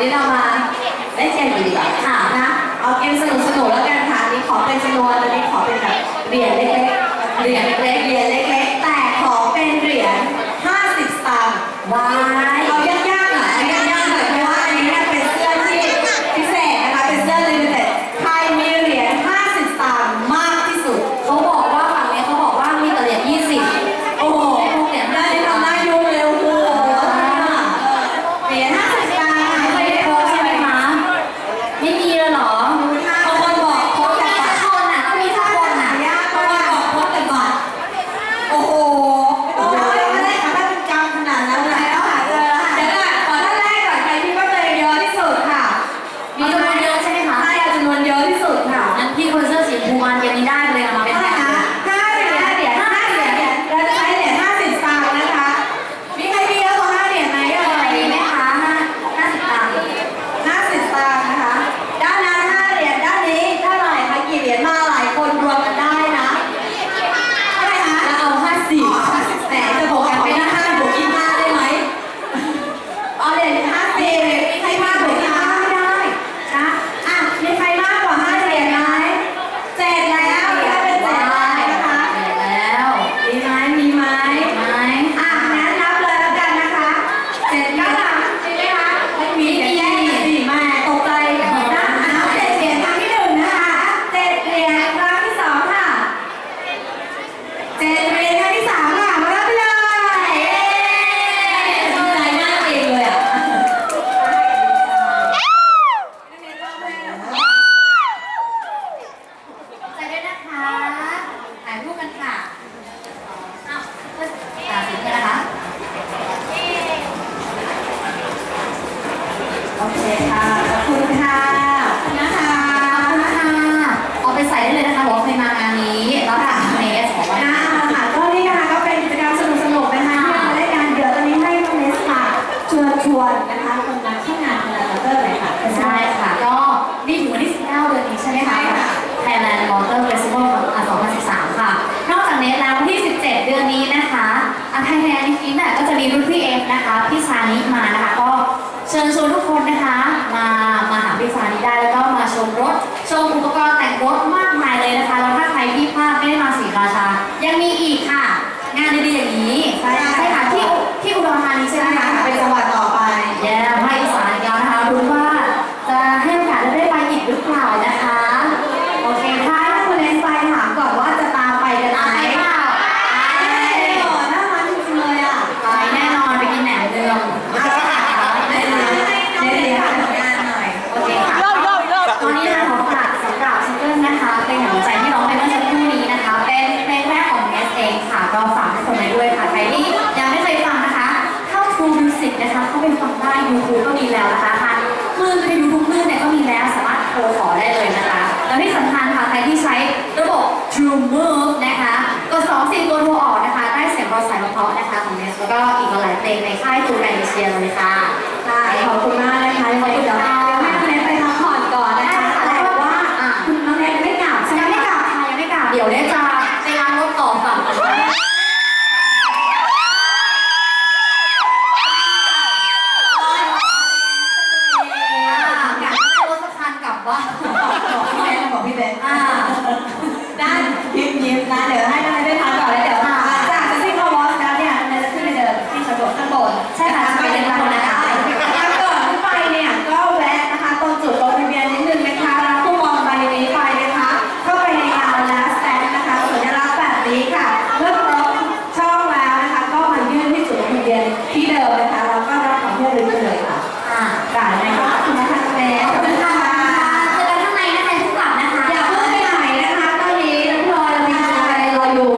นี้เรามาเล่นเกมกันดีกว่าค่ะนะ เอาเกมสนุกสนุกแล้วกันค่ะนี้ขอเป็นจำนวนตอนนี้ขอเป็นแบบเหรียญเล็กเหรียญเล็ก คะพี่ชานิมานะคะก็เชิญชวนทุกคนนะคะ มามาหาพี่ชานิได้แล้วก็มาชมรถชมอุป YouTube ก็มีแล้วนะคะทางคลื่นวิทยุทุกคลื่นเนี่ยก็มีแล้วสามารถโทรขอได้เลยนะคะ แล้วที่สำคัญค่ะใครที่ใช้ระบบ True Move นะคะกดสองสี่ตัวโทรออกนะคะ ได้เสียงเราสายเพาะนะคะของเนสแล้วก็อีกหลายเพลงในค่ายตูนแมนเชียเลยค่ะ ค่ขอบคุณมากนะคะยังไงก็